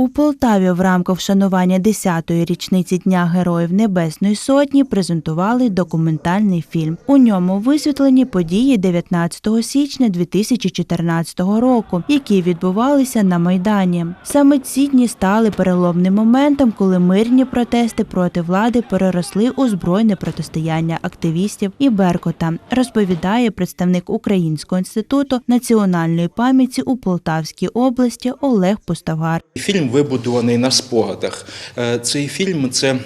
У Полтаві в рамках вшанування 10-ї річниці Дня Героїв Небесної Сотні презентували документальний фільм. У ньому висвітлені події 19 січня 2014 року, які відбувалися на Майдані. Саме ці дні стали переломним моментом, коли мирні протести проти влади переросли у збройне протистояння активістів і Беркута, розповідає представник Українського інституту національної пам'яті у Полтавській області Олег Пуставгар. Фільм вибудований на спогадах. Е, Цей фільм це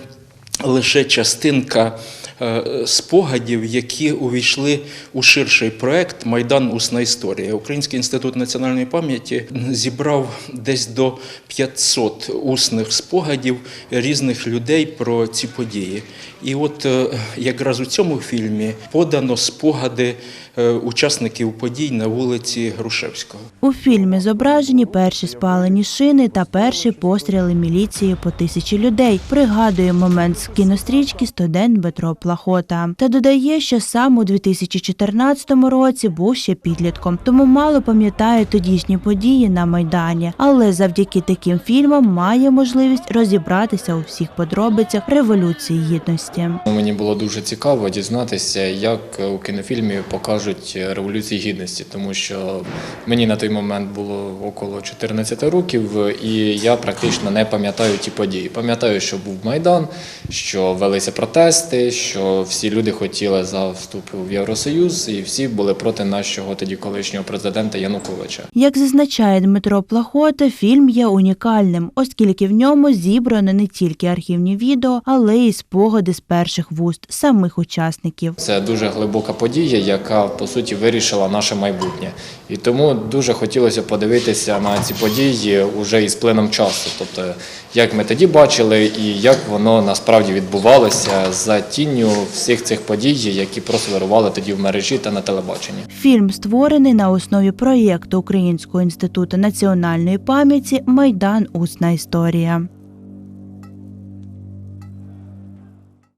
лише частинка спогадів, які увійшли у ширший проект Майдан Усна історія. Український інститут національної пам'яті зібрав десь до 500 усних спогадів різних людей про ці події. І от е, якраз у цьому фільмі подано спогади е, учасників подій на вулиці Грушевського. У фільмі зображені перші спалені шини та перші постріли міліції по тисячі людей. Пригадує момент з кінострічки студент Дмитро Плахота. Та додає, що сам у 2014 році був ще підлітком, тому мало пам'ятає тодішні події на майдані. Але завдяки таким фільмам має можливість розібратися у всіх подробицях революції гідності. Мені було дуже цікаво дізнатися, як у кінофільмі покажуть революцію гідності, тому що мені на той момент було около 14 років, і я практично не пам'ятаю ті події. Пам'ятаю, що був майдан, що велися протести, що всі люди хотіли за вступ в Євросоюз, і всі були проти нашого тоді колишнього президента Януковича. Як зазначає Дмитро Плахота, фільм є унікальним, оскільки в ньому зібрано не тільки архівні відео, але й спогади з перших вуст самих учасників. Це дуже глибока подія, яка по суті вирішила наше майбутнє. І тому дуже хотілося подивитися на ці події уже із плином часу. Тобто, як ми тоді бачили, і як воно насправді відбувалося за тінню всіх цих подій, які просто вирували тоді в мережі та на телебаченні. Фільм створений на основі проєкту Українського інституту національної пам'яті Майдан Усна історія.